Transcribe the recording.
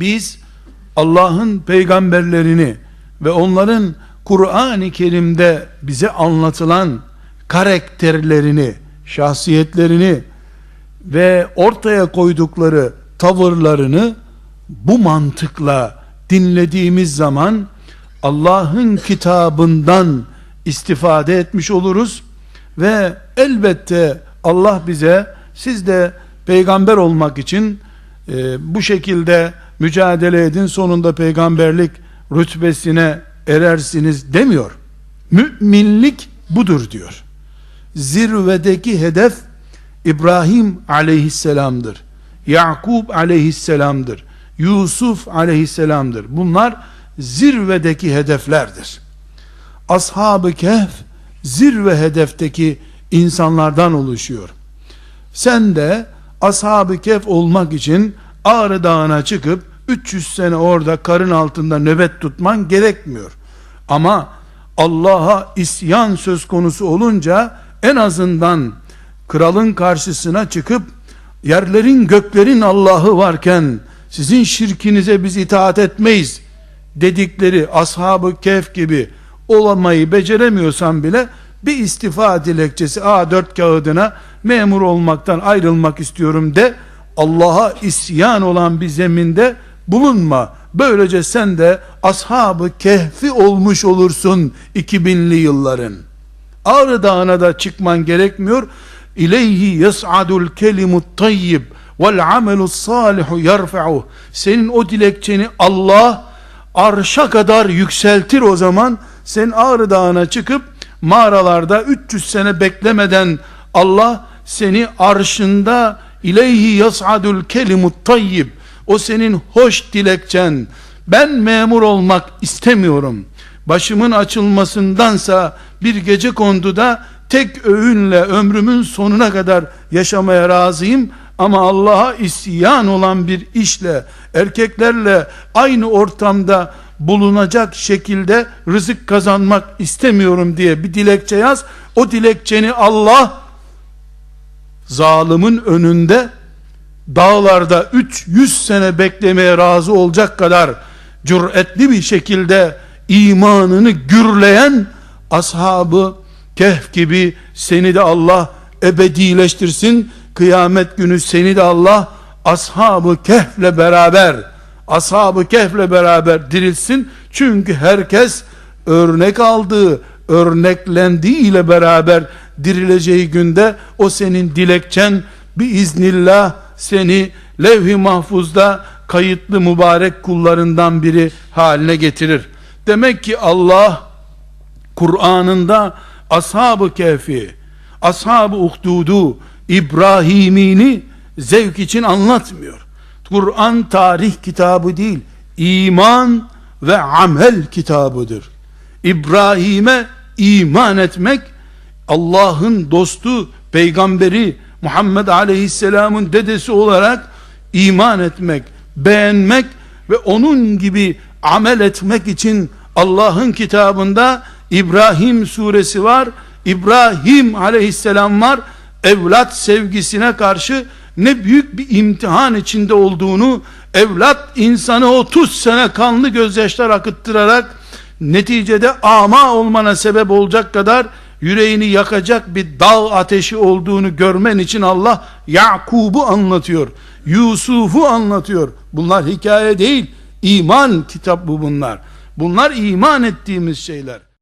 Biz Allah'ın peygamberlerini ve onların Kur'an-ı Kerim'de bize anlatılan karakterlerini, şahsiyetlerini ve ortaya koydukları tavırlarını bu mantıkla dinlediğimiz zaman Allah'ın kitabından istifade etmiş oluruz ve elbette Allah bize siz de peygamber olmak için e, bu şekilde mücadele edin sonunda peygamberlik rütbesine erersiniz demiyor. Müminlik budur diyor. Zirvedeki hedef İbrahim aleyhisselamdır. Yakub aleyhisselamdır. Yusuf aleyhisselamdır. Bunlar zirvedeki hedeflerdir. Ashab-ı Kehf zirve hedefteki insanlardan oluşuyor. Sen de ashab-ı kehf olmak için Ağrı Dağı'na çıkıp 300 sene orada karın altında nöbet tutman gerekmiyor. Ama Allah'a isyan söz konusu olunca en azından kralın karşısına çıkıp yerlerin göklerin Allah'ı varken sizin şirkinize biz itaat etmeyiz dedikleri ashab-ı kehf gibi olamayı beceremiyorsan bile bir istifa dilekçesi A4 kağıdına memur olmaktan ayrılmak istiyorum de Allah'a isyan olan bir zeminde bulunma. Böylece sen de ashabı kehfi olmuş olursun 2000'li yılların. Ağrı Dağı'na da çıkman gerekmiyor. İleyhi yes'adul kelimut tayyib vel amelus salihu yarfa'uh. Senin o dilekçeni Allah arşa kadar yükseltir o zaman sen Ağrı Dağı'na çıkıp mağaralarda 300 sene beklemeden Allah seni arşında ileyhi yas'adul kelimut tayyib o senin hoş dilekçen. Ben memur olmak istemiyorum. Başımın açılmasındansa bir gece konduda tek öğünle ömrümün sonuna kadar yaşamaya razıyım. Ama Allah'a isyan olan bir işle erkeklerle aynı ortamda bulunacak şekilde rızık kazanmak istemiyorum diye bir dilekçe yaz. O dilekçeni Allah zalimin önünde dağlarda 300 sene beklemeye razı olacak kadar cüretli bir şekilde imanını gürleyen ashabı kehf gibi seni de Allah ebedileştirsin. Kıyamet günü seni de Allah ashabı kehfle beraber ashabı kehfle beraber dirilsin. Çünkü herkes örnek aldığı, örneklendiği ile beraber dirileceği günde o senin dilekçen bir iznillah seni levh-i mahfuzda kayıtlı mübarek kullarından biri haline getirir. Demek ki Allah Kur'an'ında ashab-ı kehfi, ashab-ı uhdudu, İbrahimini zevk için anlatmıyor. Kur'an tarih kitabı değil, iman ve amel kitabıdır. İbrahim'e iman etmek, Allah'ın dostu, peygamberi, Muhammed Aleyhisselam'ın dedesi olarak iman etmek, beğenmek ve onun gibi amel etmek için Allah'ın kitabında İbrahim suresi var. İbrahim aleyhisselam var. Evlat sevgisine karşı ne büyük bir imtihan içinde olduğunu, evlat insanı 30 sene kanlı gözyaşlar akıttırarak neticede ama olmana sebep olacak kadar yüreğini yakacak bir dağ ateşi olduğunu görmen için Allah Yakub'u anlatıyor. Yusuf'u anlatıyor. Bunlar hikaye değil. iman kitap bu bunlar. Bunlar iman ettiğimiz şeyler.